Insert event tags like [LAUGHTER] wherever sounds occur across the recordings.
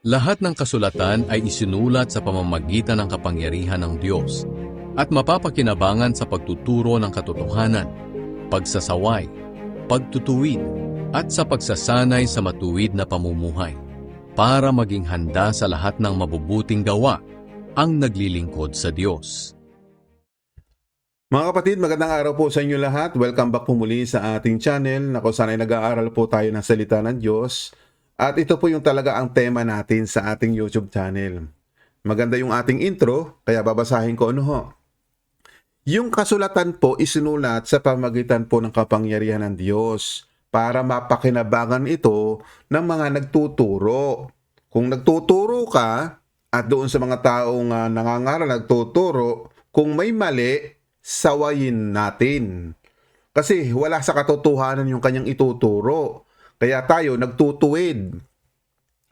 Lahat ng kasulatan ay isinulat sa pamamagitan ng kapangyarihan ng Diyos at mapapakinabangan sa pagtuturo ng katotohanan, pagsasaway, pagtutuwid, at sa pagsasanay sa matuwid na pamumuhay para maging handa sa lahat ng mabubuting gawa ang naglilingkod sa Diyos. Mga kapatid, magandang araw po sa inyo lahat. Welcome back po muli sa ating channel na kung saan ay nag-aaral po tayo ng salita ng Diyos. At ito po yung talaga ang tema natin sa ating YouTube channel. Maganda yung ating intro, kaya babasahin ko ano ho. Yung kasulatan po isinulat sa pamagitan po ng kapangyarihan ng Diyos para mapakinabangan ito ng mga nagtuturo. Kung nagtuturo ka at doon sa mga taong uh, nangangaral nagtuturo, kung may mali, sawayin natin. Kasi wala sa katotohanan yung kanyang ituturo. Kaya tayo nagtutuwid.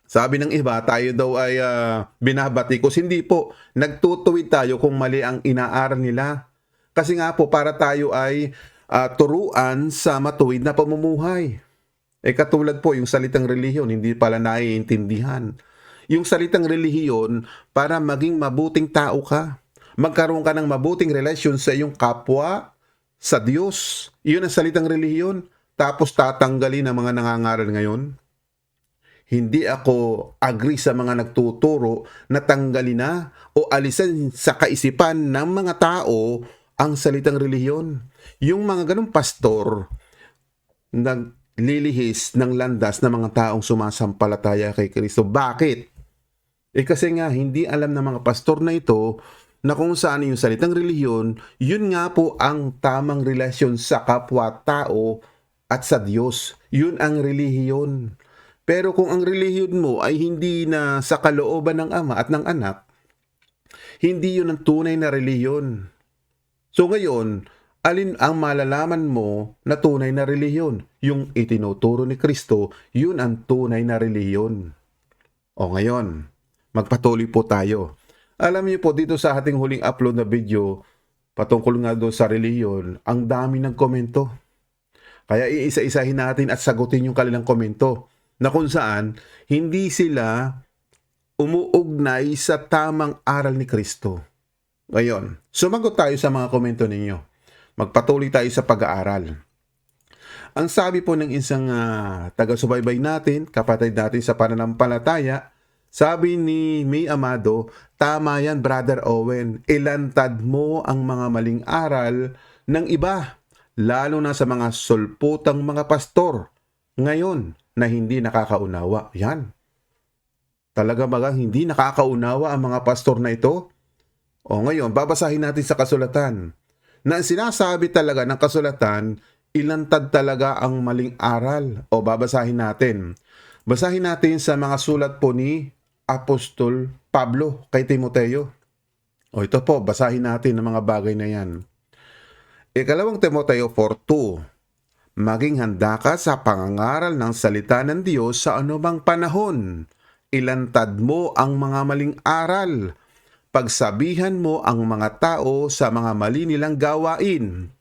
Sabi ng iba, tayo daw ay uh, binabatikos. Hindi po. Nagtutuwid tayo kung mali ang inaaral nila. Kasi nga po, para tayo ay uh, turuan sa matuwid na pamumuhay. Eh katulad po, yung salitang relihiyon, hindi pala naiintindihan. Yung salitang relihiyon, para maging mabuting tao ka magkaroon ka ng mabuting relasyon sa iyong kapwa, sa Diyos. Iyon ang salitang relihiyon. Tapos tatanggalin ang mga nangangaral ngayon. Hindi ako agree sa mga nagtuturo na tanggalin na o alisan sa kaisipan ng mga tao ang salitang relihiyon. Yung mga ganong pastor naglilihis ng landas ng mga taong sumasampalataya kay Kristo. Bakit? Eh kasi nga hindi alam ng mga pastor na ito na kung saan yung salitang relihiyon, yun nga po ang tamang relasyon sa kapwa-tao at sa Diyos. Yun ang relihiyon. Pero kung ang relihiyon mo ay hindi na sa kalooban ng ama at ng anak, hindi yun ang tunay na relihiyon. So ngayon, alin ang malalaman mo na tunay na relihiyon? Yung itinuturo ni Kristo, yun ang tunay na relihiyon. O ngayon, magpatuloy po tayo. Alam niyo po, dito sa ating huling upload na video, patungkol nga doon sa reliyon, ang dami ng komento. Kaya iisa-isahin natin at sagutin yung kanilang komento na kung saan hindi sila umuugnay sa tamang aral ni Kristo. Ngayon, sumagot tayo sa mga komento ninyo. Magpatuloy tayo sa pag-aaral. Ang sabi po ng isang uh, taga-subaybay natin, kapatid natin sa pananampalataya, sabi ni May Amado, tama yan Brother Owen, ilantad mo ang mga maling aral ng iba, lalo na sa mga sulputang mga pastor, ngayon na hindi nakakaunawa. Yan. Talaga baga hindi nakakaunawa ang mga pastor na ito? O ngayon, babasahin natin sa kasulatan. Na sinasabi talaga ng kasulatan, ilantad talaga ang maling aral. O babasahin natin. Basahin natin sa mga sulat po ni Apostol Pablo kay Timoteo. O ito po, basahin natin ang mga bagay na yan. Ikalawang Timoteo 4.2 Maging handa ka sa pangangaral ng salita ng Diyos sa anumang panahon. Ilantad mo ang mga maling aral. Pagsabihan mo ang mga tao sa mga mali nilang gawain.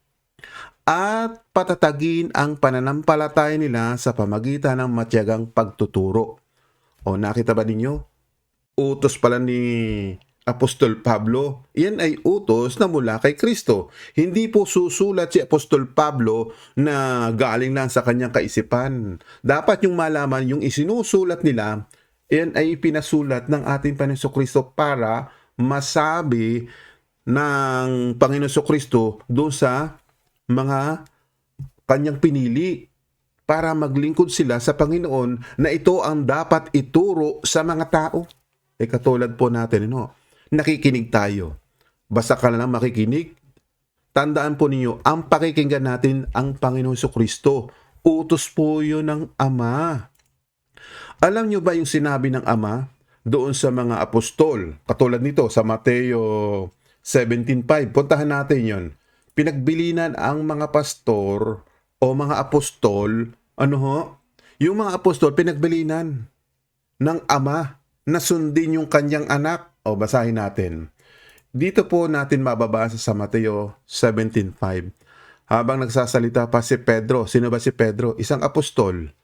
At patatagin ang pananampalataya nila sa pamagitan ng matyagang pagtuturo. O nakita ba ninyo? utos pala ni Apostol Pablo, yan ay utos na mula kay Kristo. Hindi po susulat si Apostol Pablo na galing lang sa kanyang kaisipan. Dapat yung malaman, yung isinusulat nila, yan ay pinasulat ng ating Panginoon Kristo para masabi ng Panginoon Kristo doon sa mga kanyang pinili para maglingkod sila sa Panginoon na ito ang dapat ituro sa mga tao. Eh katulad po natin, no? Nakikinig tayo. Basta ka lang makikinig. Tandaan po ninyo, ang pakikinggan natin ang Panginoon Kristo. Utos po yun ng Ama. Alam nyo ba yung sinabi ng Ama doon sa mga apostol? Katulad nito sa Mateo 17.5. Puntahan natin yon. Pinagbilinan ang mga pastor o mga apostol, ano ho? Yung mga apostol, pinagbilinan ng Ama na sundin yung kanyang anak. O basahin natin. Dito po natin mababasa sa Mateo 17.5. Habang nagsasalita pa si Pedro. Sino ba si Pedro? Isang apostol.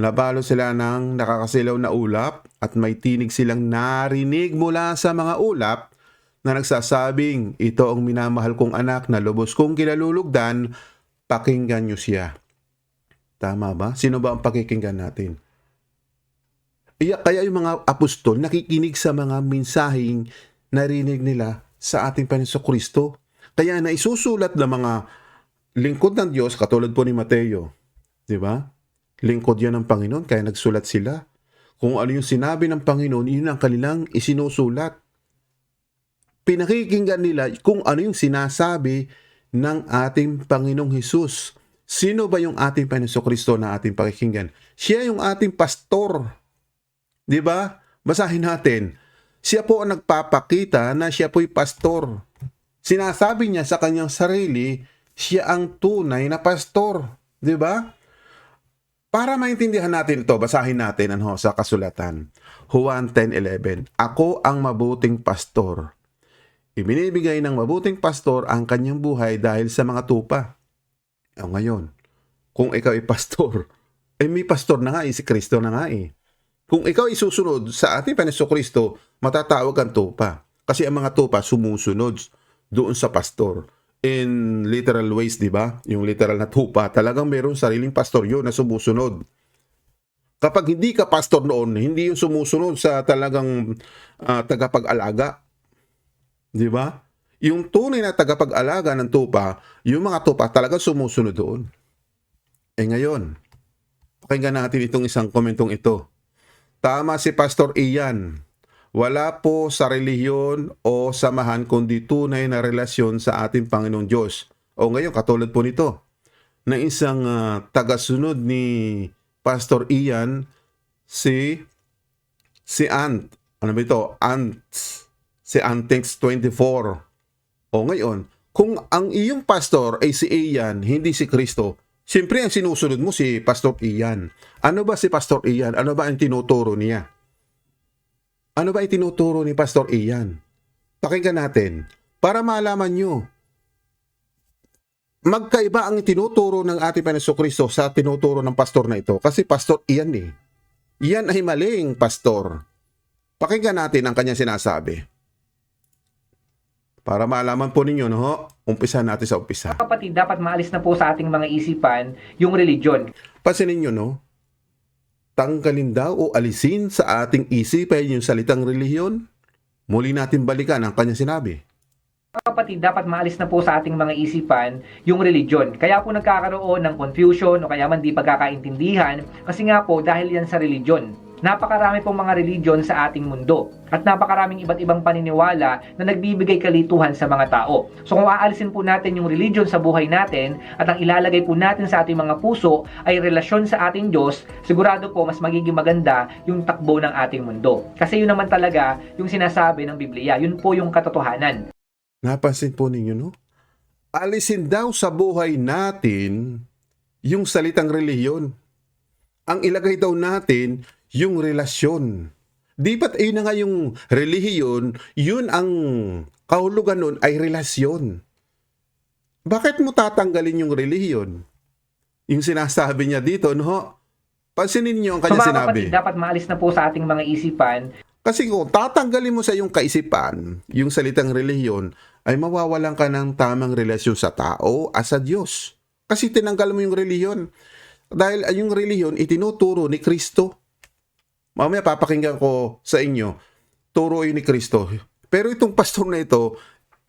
Nabalo sila ng nakakasilaw na ulap at may tinig silang narinig mula sa mga ulap na nagsasabing, ito ang minamahal kong anak na lubos kong kinalulugdan, pakinggan niyo siya. Tama ba? Sino ba ang pakikinggan natin? Kaya yung mga apostol nakikinig sa mga mensaheng narinig nila sa ating Panginoon Kristo. Kaya na isusulat ng mga lingkod ng Diyos katulad po ni Mateo. Di ba? Lingkod yan ng Panginoon kaya nagsulat sila. Kung ano yung sinabi ng Panginoon, yun ang kanilang isinusulat. Pinakikinggan nila kung ano yung sinasabi ng ating Panginoong Hesus. Sino ba yung ating Panginoon Kristo na ating pakikinggan? Siya yung ating pastor. Di ba? Basahin natin. Siya po ang nagpapakita na siya po'y pastor. Sinasabi niya sa kanyang sarili, siya ang tunay na pastor. Di ba? Para maintindihan natin ito, basahin natin ano, sa kasulatan. Juan 10.11 Ako ang mabuting pastor. Ibinibigay ng mabuting pastor ang kanyang buhay dahil sa mga tupa. O ngayon, kung ikaw ay pastor, [LAUGHS] eh may pastor na nga eh, si Kristo na nga eh. Kung ikaw ay susunod sa ating Panginoon Kristo, matatawag kang tupa. Kasi ang mga tupa sumusunod doon sa pastor. In literal ways, di ba? Yung literal na tupa, talagang meron sariling pastor yun na sumusunod. Kapag hindi ka pastor noon, hindi yung sumusunod sa talagang ah, tagapag-alaga. Di ba? Yung tunay na tagapag-alaga ng tupa, yung mga tupa talagang sumusunod doon. Eh ngayon, pakinggan natin itong isang komentong ito. Tama si Pastor Ian. Wala po sa relihiyon o samahan kundi tunay na relasyon sa ating Panginoong Diyos. O ngayon, katulad po nito, na isang ah, tagasunod ni Pastor Ian, si si Ant. Ano ba ito? Ant. Si Antex 24. O ngayon, kung ang iyong pastor ay si Ian, hindi si Kristo, siyempre ang sinusunod mo si Pastor Ian. Ano ba si Pastor Ian? Ano ba ang tinuturo niya? Ano ba itinuturo ni Pastor Ian? Pakinggan natin para malaman nyo. Magkaiba ang tinuturo ng ating Panginoon Kristo sa tinuturo ng pastor na ito. Kasi Pastor Ian eh. Iyan ay maling pastor. Pakinggan natin ang kanyang sinasabi. Para malaman po ninyo, no? Umpisa natin sa umpisa. kapatid, dapat maalis na po sa ating mga isipan yung religion. Pansinin nyo, no? Tanggalin daw o alisin sa ating isipan yung salitang relihiyon. Muli natin balikan ang kanyang sinabi. Kapatid, dapat maalis na po sa ating mga isipan yung religion. Kaya po nagkakaroon ng confusion o kaya man di pagkakaintindihan kasi nga po dahil yan sa religion. Napakarami pong mga religion sa ating mundo at napakaraming iba't ibang paniniwala na nagbibigay kalituhan sa mga tao. So kung aalisin po natin yung religion sa buhay natin at ang ilalagay po natin sa ating mga puso ay relasyon sa ating Diyos, sigurado po mas magiging maganda yung takbo ng ating mundo. Kasi yun naman talaga yung sinasabi ng Biblia. Yun po yung katotohanan. Napansin po ninyo, no? Alisin daw sa buhay natin yung salitang relihiyon. Ang ilagay daw natin yung relasyon. Di ba't ayun na nga yung relihiyon, yun ang kahulugan nun ay relasyon. Bakit mo tatanggalin yung relihiyon? Yung sinasabi niya dito, no? Pansinin niyo ang So kanya mga sinabi. kapatid, dapat maalis na po sa ating mga isipan Kasi kung tatanggalin mo sa iyong kaisipan yung salitang relihiyon, ay mawawalan ka ng tamang relasyon sa tao at sa Diyos. Kasi tinanggal mo yung relihiyon. Dahil yung relihiyon itinuturo ni Kristo. Mamaya papakinggan ko sa inyo, turo yun ni Kristo. Pero itong pastor na ito,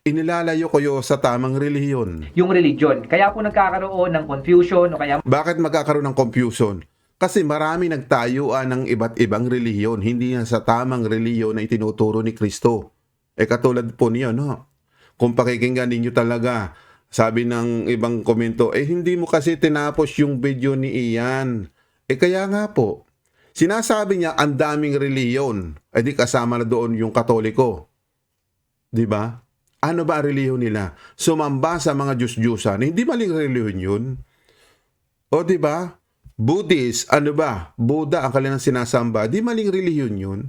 inilalayo ko yo sa tamang relihiyon. yung religion. Kaya po nagkakaroon ng confusion o kaya Bakit magkakaroon ng confusion? Kasi marami nagtayuan ng iba't ibang relihiyon, hindi yan sa tamang relihiyon na itinuturo ni Kristo. Eh katulad po niyo, no? Kung pakikinggan ninyo talaga, sabi ng ibang komento, eh hindi mo kasi tinapos yung video ni Ian. Eh kaya nga po, sinasabi niya ang daming relihiyon, eh di kasama na doon yung katoliko. Di ba? Ano ba ang relihiyon nila? Sumamba sa mga Diyos-Diyusan. Hindi maling relihiyon yun. O di ba? Buddhist, ano ba? Buddha ang kanilang sinasamba. Di maling relihiyon yun.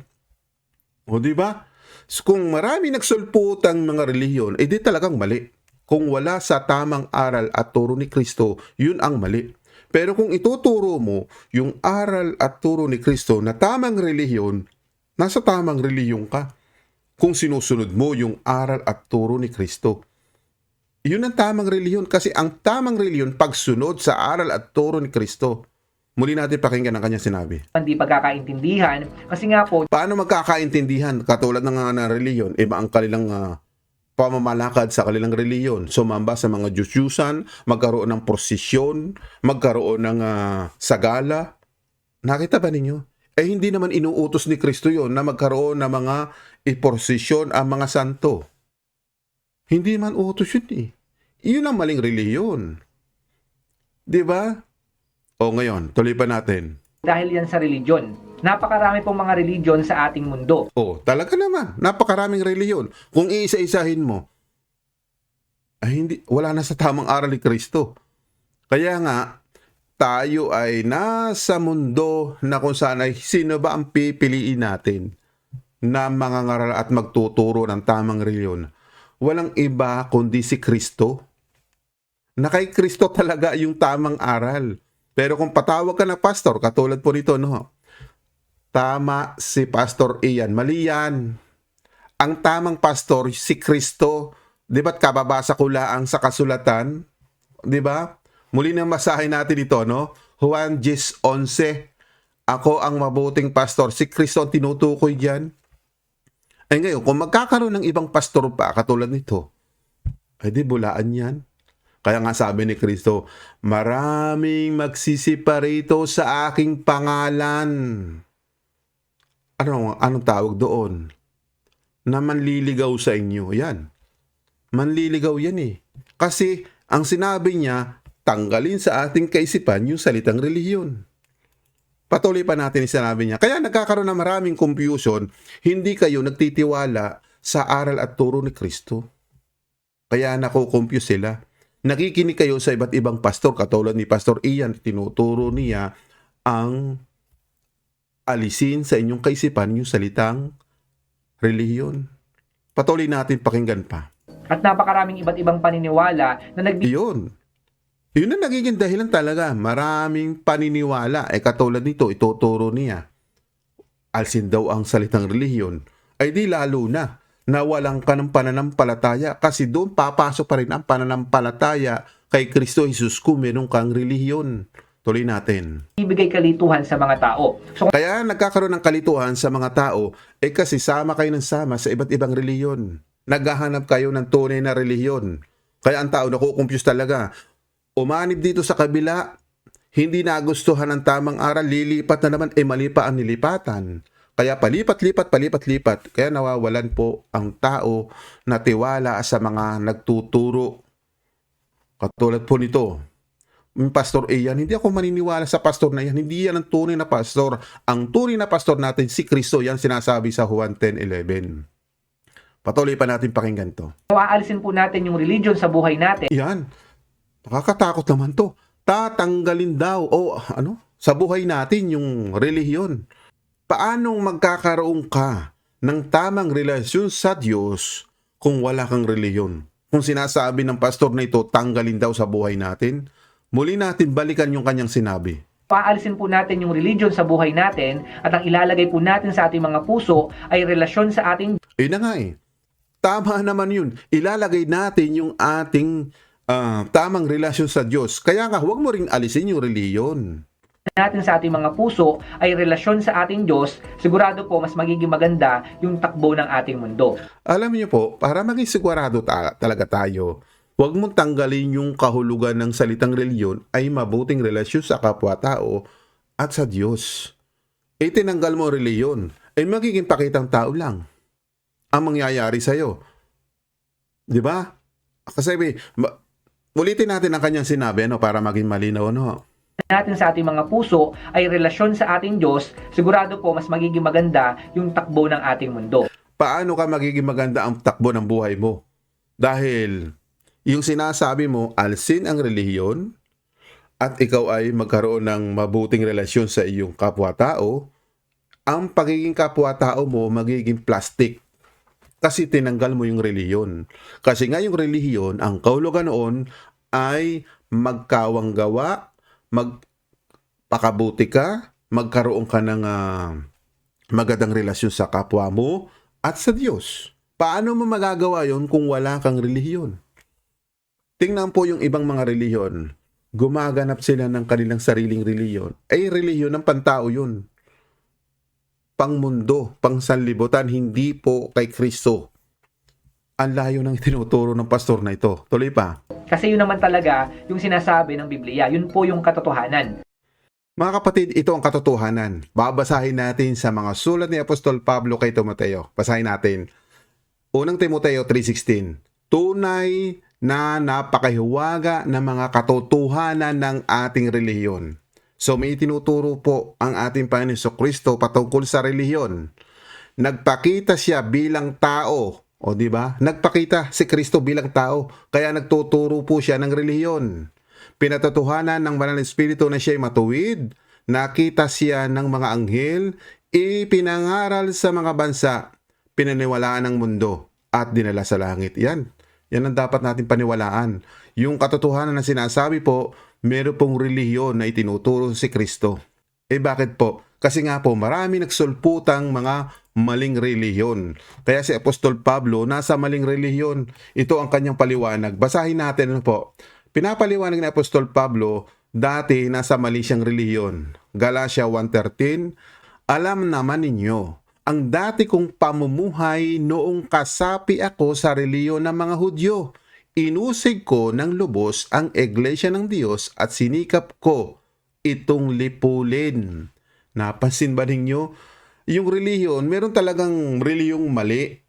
O di ba? So, Kung marami nagsulputang mga relihiyon, eh di talagang mali. Kung wala sa tamang aral at turo ni Kristo, yun ang mali. Pero kung ituturo mo yung aral at turo ni Kristo na tamang relihiyon, nasa tamang relihiyon ka. Kung sinusunod mo yung aral at turo ni Kristo. Yun ang tamang relihiyon kasi ang tamang relihiyon pagsunod sa aral at turo ni Kristo. Muli natin pakinggan ang kanyang sinabi. hindi pagkakaintindihan kasi nga po Paano magkakaintindihan katulad ng nga na reliyon? Iba ang kanilang ah, pamamalakad sa kanilang reliyon. Sumamba sa mga Diyos-Diyusan, magkaroon ng prosesyon, magkaroon ng ah, sagala. Nakita ba ninyo? Eh hindi naman inuutos ni Kristo yon na magkaroon ng mga iprosesyon ang mga santo. Hindi man utos yun eh. Yun ang maling reliyon. Di ba? O ngayon, tuloy pa natin. dahil yan sa religion. Napakarami pong mga religion sa ating mundo. Oh, talaga naman. Napakaraming reliyon. Kung iisa-isahin mo, ay hindi, wala na sa tamang aral ni Kristo. Kaya nga, tayo ay nasa mundo na kung saan ay sino ba ang pipiliin natin na mangangaral at magtuturo ng tamang reliyon. Walang iba kundi si Kristo. Na kay Kristo talaga yung tamang aral. Pero kung patawag ka na pastor, katulad po nito, no? Tama si Pastor Ian. Mali yan. Ang tamang pastor, si Kristo. Di ba't kababasa ko laang sa kasulatan? Di ba? Muli na masahin natin ito, no? Juan 10.11 Ako ang mabuting pastor. Si Kristo ang tinutukoy dyan. Eh ngayon, kung magkakaroon ng ibang pastor pa, katulad nito, ay di bulaan yan. Kaya nga sabi ni Kristo, maraming magsisiparito sa aking pangalan. Ano, anong tawag doon? Na manliligaw sa inyo. Yan. Manliligaw yan eh. Kasi ang sinabi niya, tanggalin sa ating kaisipan yung salitang relihiyon. Patuloy pa natin yung sinabi niya. Kaya nagkakaroon ng maraming confusion, hindi kayo nagtitiwala sa aral at turo ni Kristo. Kaya nakukompuse sila. Nakikinig kayo sa iba't ibang pastor, katulad ni Pastor Ian, tinuturo niya ang alisin sa inyong kaisipan yung salitang relihiyon. Patuloy natin pakinggan pa. At napakaraming iba't ibang paniniwala na nagbibigay Yun. Yun ang nagiging dahilan talaga. Maraming paniniwala. Eh katulad nito, ituturo niya. Alsin daw ang salitang relihiyon. Ay di lalo na na walang ka ng pananampalataya kasi doon papasok pa rin ang pananampalataya kay Kristo Jesus kung meron kang relihiyon. Tuloy natin. kalituhan sa mga tao. So Kaya nagkakaroon ng kalituhan sa mga tao eh kasi sama kayo ng sama sa iba't ibang reliyon. Naghahanap kayo ng tunay na reliyon. Kaya ang tao nakukumpuse talaga. Umanib dito sa kabila, hindi nagustuhan ng tamang aral, lilipat na naman, eh mali pa ang nilipatan. Kaya palipat-lipat, palipat-lipat. Kaya nawawalan po ang tao na tiwala sa mga nagtuturo. Katulad po nito, Pastor Ian, hindi ako maniniwala sa pastor na yan. Hindi yan ang tunay na pastor. Ang tunay na pastor natin, si Kristo, yan sinasabi sa Juan 10.11. Patuloy pa natin pakinggan to. aalisin po natin yung religion sa buhay natin. Yan. Nakakatakot naman to. Tatanggalin daw o ano sa buhay natin yung relihiyon. Paanong magkakaroon ka ng tamang relasyon sa Diyos kung wala kang relihiyon? Kung sinasabi ng pastor na ito, tanggalin daw sa buhay natin, muli natin balikan yung kanyang sinabi. Paalisin po natin yung religion sa buhay natin at ang ilalagay po natin sa ating mga puso ay relasyon sa ating Eh na nga eh. Tama [LAUGHS] naman yun. Ilalagay natin yung ating ah, tamang relasyon sa Diyos. Kaya nga, huwag mo rin alisin yung reliyon. natin sa ating mga puso ay relasyon sa ating Diyos, sigurado po mas magiging maganda yung takbo ng ating mundo. Alam niyo po, para maging sigurado ta- talaga tayo, huwag mong tanggalin yung kahulugan ng salitang reliyon ay mabuting relasyon sa kapwa-tao at sa Diyos. E tinanggal mo reliyon, ay magiging pakitang tao lang ang mangyayari sa'yo. Di ba? Kasi ulitin natin ang kanyang sinabi ano, para maging malinaw. No? natin sa ating mga puso ay relasyon sa ating Diyos, sigurado po mas magiging maganda yung takbo ng ating mundo. paano ka magiging maganda ang takbo ng buhay mo. Dahil yung sinasabi mo, alsin ang relihiyon at ikaw ay magkaroon ng mabuting relasyon sa iyong kapwa-tao, ang pagiging kapwa-tao mo magiging plastic. Kasi tinanggal mo yung relihiyon. Kasi nga yung relihiyon, ang kaulugan noon ay magkawang gawa, magpakabuti ka, magkaroon ka ng ah, magandang relasyon sa kapwa mo at sa Diyos. Paano mo magagawa yon kung wala kang relihiyon? Tingnan po yung ibang mga relihiyon. Gumaganap sila ng kanilang sariling relihiyon. Ay, relihiyon ng pantao yun. Pangmundo, pangsanlibutan, hindi po kay Kristo. Ang layo ng tinuturo ng pastor na ito. Tuloy pa. Kasi yun naman talaga yung sinasabi ng Biblia. Yun po yung katotohanan. Mga kapatid, ito ang katotohanan. Babasahin natin sa mga sulat ni Apostol Pablo kay Timoteo. Basahin natin. Unang Timoteo 3.16 Tunay na napakahiwaga ng mga katotohanan ng ating relihiyon. So may tinuturo po ang ating Panginoon Kristo patungkol sa relihiyon. Nagpakita siya bilang tao. O di ba? Nagpakita si Kristo bilang tao. Kaya nagtuturo po siya ng relihiyon. Pinatotohanan ng Banal na Espiritu na siya'y matuwid. Nakita siya ng mga anghel. Ipinangaral sa mga bansa. Pinaniwalaan ng mundo. At dinala sa langit. Yan. Yan ang dapat natin paniwalaan. Yung katotohanan na sinasabi po, meron pong relihiyon na itinuturo si Kristo. Eh bakit po? Kasi nga po, marami nagsulputang mga maling relihiyon. Kaya si Apostol Pablo nasa maling relihiyon. Ito ang kanyang paliwanag. Basahin natin ano po. Pinapaliwanag ni Apostol Pablo, dati nasa mali siyang relihiyon. Galatia 1.13, Alam naman ninyo, ang dati kong pamumuhay noong kasapi ako sa reliyon ng mga Hudyo. Inusig ko ng lubos ang iglesia ng Diyos at sinikap ko itong lipulin. Napansin ba ninyo? Yung reliyon, meron talagang reliyong mali.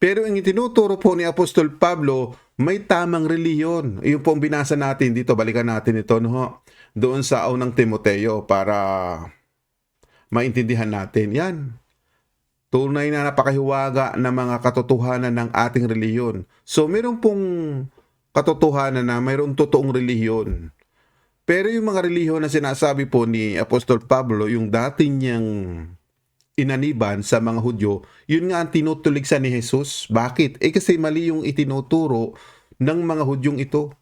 Pero ang itinuturo po ni Apostol Pablo, may tamang reliyon. Yung po ang binasa natin dito, balikan natin ito no? doon sa unang Timoteo para maintindihan natin. Yan. Tunay na napakahiwaga ng mga katotohanan ng ating reliyon. So, meron pong katotohanan na mayroong totoong relihiyon. Pero yung mga relihiyon na sinasabi po ni Apostol Pablo, yung dati niyang inaniban sa mga Hudyo, yun nga ang tinutulig sa ni Jesus. Bakit? Eh kasi mali yung itinuturo ng mga Hudyong ito.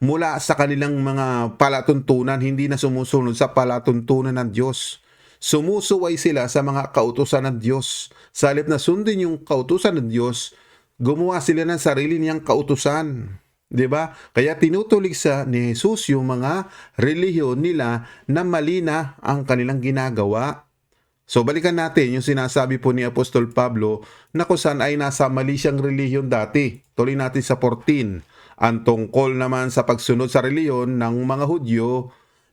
Mula sa kanilang mga palatuntunan, hindi na sumusunod sa palatuntunan ng Diyos. Sumusuway sila sa mga kautusan ng Diyos. Sa na sundin yung kautusan ng Diyos, gumawa sila ng sarili niyang kautusan. 'Di ba? Kaya tinutulig sa ni Jesus yung mga relihiyon nila na mali na ang kanilang ginagawa. So balikan natin yung sinasabi po ni Apostol Pablo na kung ay nasa mali siyang relihiyon dati. Tuloy natin sa 14. Ang tungkol naman sa pagsunod sa relihiyon ng mga Hudyo,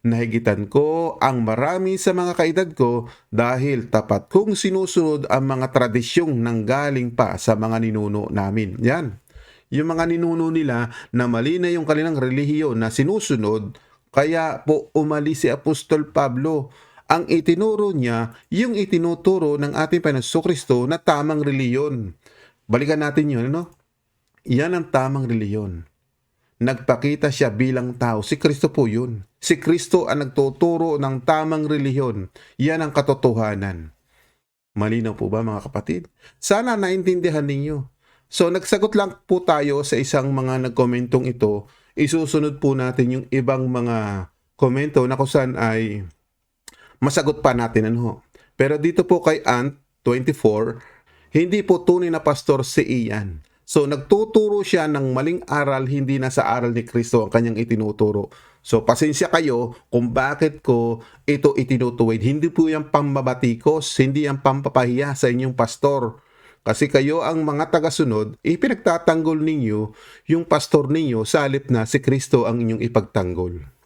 nahigitan ko ang marami sa mga kaedad ko dahil tapat kong sinusunod ang mga tradisyong nanggaling pa sa mga ninuno namin. Yan. Yung mga ninuno nila na mali na yung kanilang relihiyon na sinusunod, kaya po umalis si Apostol Pablo. Ang itinuro niya, yung itinuturo ng ating Panginoon Kristo na tamang reliyon. Balikan natin yun, ano? Yan ang tamang reliyon. Nagpakita siya bilang tao. Si Kristo po yun. Si Kristo ang nagtuturo ng tamang relihiyon. Yan ang katotohanan. Malinaw po ba mga kapatid? Sana naintindihan ninyo. So nagsagot lang po tayo sa isang mga nagkomentong ito. Isusunod po natin yung ibang mga komento na kung saan ay masagot pa natin ano. Pero dito po kay Ant 24, hindi po tunay na pastor si Ian. So nagtuturo siya ng maling aral, hindi na sa aral ni Kristo ang kanyang itinuturo. So pasensya kayo kung bakit ko ito itinutuwid. Hindi po yan pambabatikos, hindi yan pampapahiya sa inyong pastor. Kasi kayo ang mga tagasunod, ipinagtatanggol ninyo yung pastor ninyo sa halip na si Kristo ang inyong ipagtanggol.